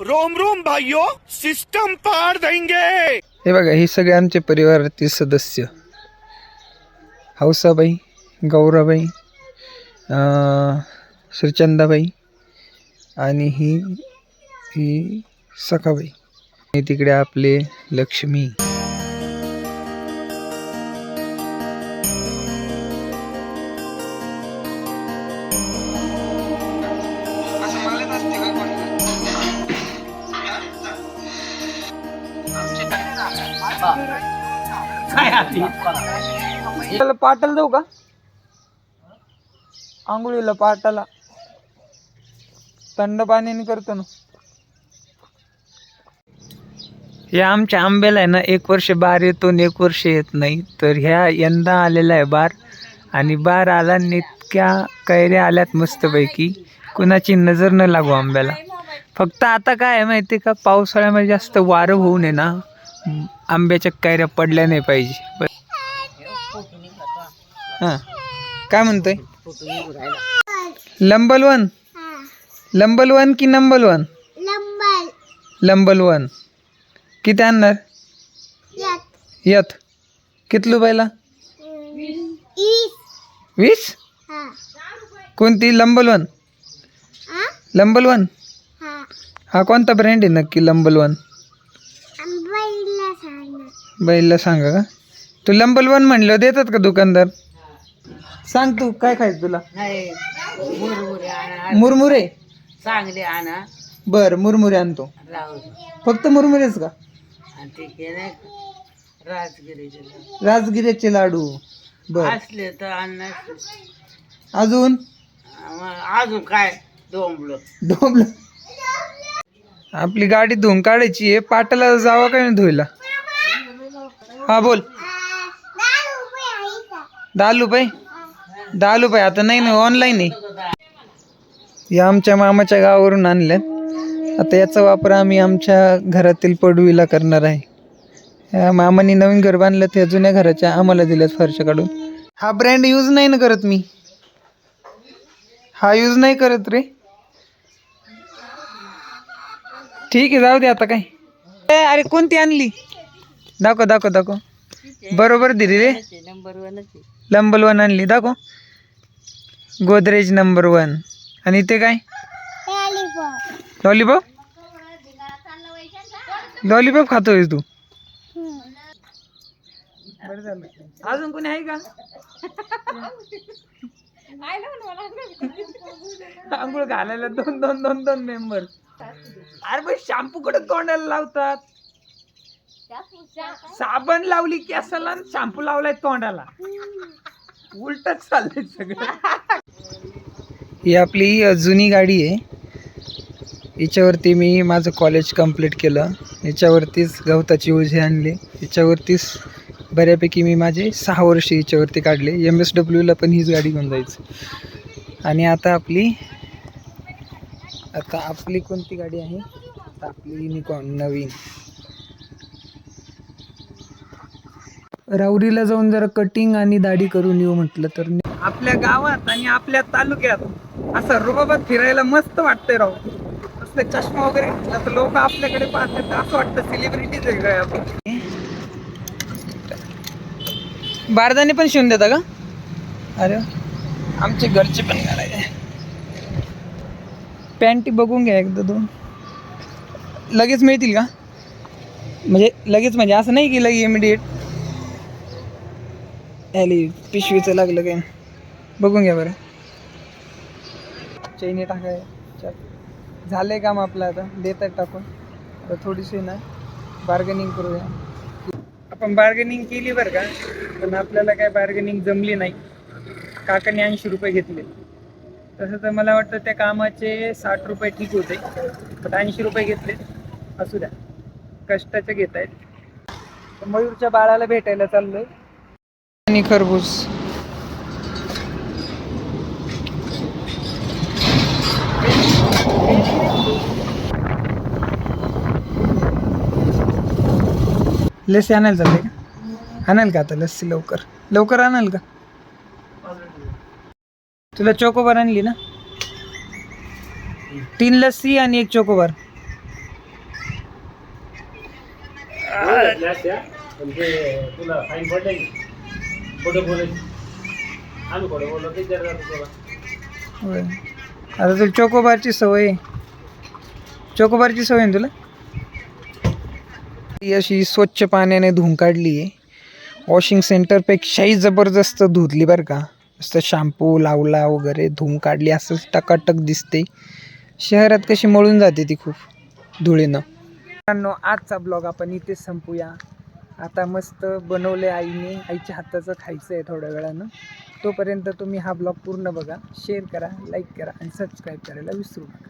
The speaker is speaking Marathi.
रोम रोम भाइयों सिस्टम पार देंगे। हे बघा हे सगळे आमचे परिवारातील सदस्य. हौसाबाई गौराबाई श्रीचंदाबाई आणि ही ही सखाबाई. आणि तिकडे आपले लक्ष्मी. त्याला पाटाला जाऊ का? आंघोळीला पाटाला. थंड पाण्याने करतो ना. या आमच्या आंब्याला आहे ना एक वर्ष बार येतो आणि एक वर्ष येत नाही. तर ह्या यंदा आलेला आहे बार आणि बार आला आणि इतक्या कैऱ्या आल्यात मस्तपैकी. कुणाची नजर न लागू आंब्याला. फक्त आता काय आहे माहिती का पावसाळ्यामध्ये जास्त वारं होऊ नये ना. आंब्याच्या कैऱ्या पडल्या नाही पाहिजे. हां. काय म्हणतोय? लंबल वन. लंबल वन की नंबल वन? लंबल वन. किती आणणार? यत. कितलू पहिला वीस? कोणती? Number one. Number one? हा कोणता ब्रँड आहे नक्की लंबल वन? बैलला सांगा का? तू लंबल वन म्हणलं देतात का दुकानदार? सांग तू काय खायचं तुला? मुरमुरे चांगले आणा बर मुरमुरे आणतो. राहू फक्त मुरमुरेच का? आणि ते केले राजगिरीचे राजगिऱ्याचे लाडू. बर. असले तर अन्न अजून? अजून काय? डोंबलं. डोबलं. आपली गाडी धुवून काढायची आहे पाटाला जावा काय नाही धुयला हा बोल. दहा रुपये? दहा रुपये. आता नाही ना ऑनलाईन आहे. या आमच्या मामाच्या गावावरून आणल्यात आता याचा वापर आम्ही आमच्या घरातील पडवीला करणार आहे. या मामाने नवीन घर बांधलं त्या जुन्या घराच्या आम्हाला दिल्यात फरशा काढून. हा ब्रँड यूज नाही ना करत मी. हा यूज नाही करत रे. ठीक आहे जाऊ दे आता काय. अरे कोणती आणली? दाखव दाखव दाखव. बरोबर दिली रे. नंबर वनच नंबर वन आणली. दाखव. गोदरेज नंबर वन आणि ते काय? लॉलीपॉप लॉलीपॉप खातोय तू. बरं झालं. अजून कोणी आहे का? आंघोळ घालायला. दोन दोन दोन दोन मेंबर अरे भाई शॅम्पू कडे तोंडाला लावतात. साबण लावली केसाला आणि शॅम्पू लावलाय तोंडाला. उलटच चाललंय सगळं. ही आपली जुनी गाडी आहे. हिच्यावरती मी माझं कॉलेज कंप्लीट केलं. याच्यावरतीच गवताची ओझे आणले. याच्यावरतीच बऱ्यापैकी मी माझे सहा वर्ष हिच्यावरती काढले. एम एस डब्ल्यूला पण हीच गाडी घेऊन जायचं. आणि आता आपली आता आपली कोणती गाडी आहे? आता आपली निकॉन नवीन. राऊरीला जाऊन जरा कटिंग आणि दाढी करून येऊ म्हटलं तर आपल्या गावात आणि आपल्या तालुक्यात असं रोबाबात फिरायला मस्त वाटतंय राव. असले चष्मा वगैरे घातला तर लोक आपल्याकडे पाहतात. असं वाटतं सेलिब्रिटीज आहे काय आपण बारदाने पण शिवून देता का? अरे आमचे घरचे पण घालायचे. पॅन्टी बघून घ्या एकदा दोन. लगेच मिळतील का? म्हणजे लगेच म्हणजे असं नाही की लगे इमिडिएट ॲली पिशवीचं लागलं काय? बघून घ्या बरं. चैनी टाकाय झालं आहे काम आपलं आता देतात टाकून. आता थोडीशी ना बार्गेनिंग करूया. आपण बार्गेनिंग केली बरं का? पण आपल्याला काय बार्गेनिंग जमली नाही. काकाने ऐंशी रुपये घेतले. तसं तर मला वाटतं त्या कामाचे साठ रुपये ठीक होते. पण ऐंशी रुपये घेतले. असू द्या. कष्टाचे घेत आहेत मयूरच्या बाळाला भेटायला चाललोय. आणि खरबूज. लस्सी आणायला चालते का? आणाल का आता लस्सी लवकर? लवकर आणाल का? तुला चोकोबार आणली ना? तीन लस्सी आणि एक चोकोबार. तुला खोटं आम्ही खोटं बोललो ते जर तुला होय. आता तुला चोकोबारची सवय आहे. चोकोबारची सवय आहे ना तुला? ती अशी स्वच्छ पाण्याने धुवून काढली आहे. वॉशिंग सेंटरपेक्षाही जबरदस्त धुतली बरं का. जसं शॅम्पू लावला वगैरे धुवून काढली असंच टकाटक दिसते. शहरात कशी मळून जाते ती खूप धुळीनं. मित्रांनो आजचा ब्लॉग आपण इथेच संपूया. आता मस्त बनवले आईने. आईच्या हाताचं खायचं आहे थोड्या वेळानं. तोपर्यंत तुम्ही हा ब्लॉग पूर्ण बघा शेअर करा लाईक करा आणि सबस्क्राईब करायला विसरू नका.